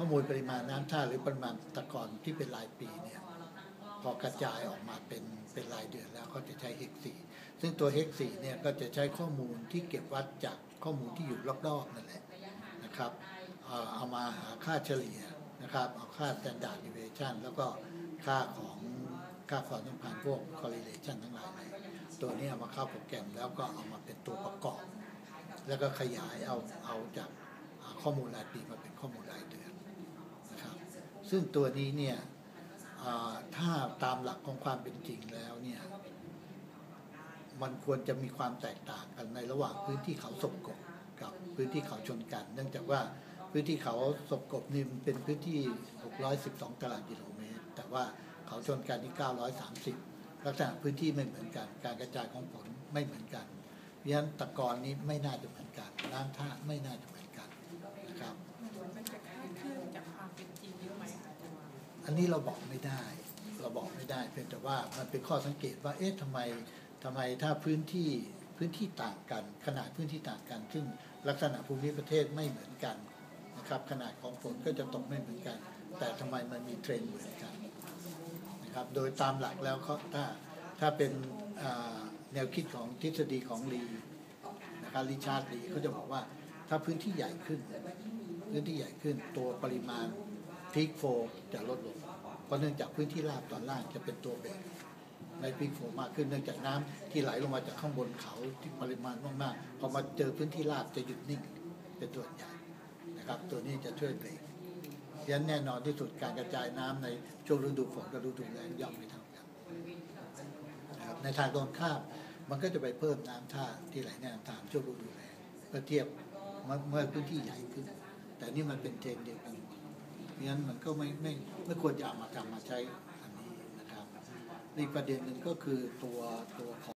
ข้อมูลปริมาณน้ำท่าหรือปริมาณตะกอนที่เป็นรายปีเนี่ยพอกระจายออกมาเป็นเป็นรายเดือนแล้วก็จะใช้เฮกซีซึ่งตัวเฮกซีเนี่ยก็จะใช้ข้อมูลที่เก็บวัดจากข้อมูลที่อยู่รอบๆนั่นแหละนะครับเอเอามาหาค่าเฉลี่ยนะครับเอาค่า standard deviation แล้วก็ค่าของค่าความสัมพันธ์พวก correlation ทั้งหลายเนี่ยตัวนี้เอามาเข้าโปรแกรมแล้วก็เอามาเป็นตัวประกอบ แล้วก็ขยายเอาเอาจากข้อมูลรายปีมาเป็นข้อมูลรายเดือน ซึ่งตัวนี้เนี่ยถ้าตามหลักของความเป็นจริงแล้วเนี่ยมันควรจะมีความแตกต่างกันในระหว่างพื้นที่เขาศกกบกับพื้นที่เขาชนกัน เนื่องจากว่าพื้นที่เขาศกกบนี่มเป็นพื้นที่ 612 ตารางกิโลเมตร แต่ว่าเขาชนกันที่ 930 ลักษณะพื้นที่ไม่เหมือนกัน การกระจายของฝนไม่เหมือนกันเพราะฉะนั้นตะกอนนี้ไม่น่าจะเหมือนกันน้ำท่าไม่น่าจะเหมือน อันนี้เราบอกไม่ได้ เราบอกไม่ได้เพียงแต่ว่ามันเป็นข้อสังเกตว่าเอ๊ะทำไมทำไมถ้าพื้นที่พื้นที่ต่างกัน ขนาดพื้นที่ต่างกัน ซึ่งลักษณะภูมิประเทศไม่เหมือนกันนะครับขนาดของฝนก็จะตกไม่เหมือนกัน แต่ทำไมมันมีเทรนเหมือนกันนะครับโดยตามหลักแล้วเขาถ้าถ้าเป็นแนวคิดของทฤษฎีของลีนะครับริชาร์ดลีเขาจะบอกว่าถ้าพื้นที่ใหญ่ขึ้น พื้นที่ใหญ่ขึ้นตัวปริมาณ พีคโฟจะลดลง เพราะเนื่องจากพื้นที่ราบตอนล่างจะเป็นตัวเบกในพีคโฟมากขึ้นเนื่องจากน้ำที่ไหลลงมาจากข้างบนเขาที่ปริมาณมากๆพอมาเจอพื้นที่ราบจะหยุดนิ่งเป็นส่วนใหญ่นะครับ ตัวนี้จะช่วยเบรกฉะนั้นแน่นอนที่สุดการกระจายน้ำในช่วงฤดูฝนกับฤดูแล้งย่อมไม่เท่ากันนะครับในทางตรงข้ามมันก็จะไปเพิ่มน้ำท่าที่ไหลในลำธารช่วงฤดูแล้งเพื่อเทียบเมื่อพื้นที่ใหญ่ขึ้น แต่นี่มันเป็นเทรนเดียวกัน นั้นมันก็ไม่ไม่ไม่ควรจะเอามาทำมาใช้อันนี้นะครับในประเด็นหนึ่งก็คือตัวตัวของ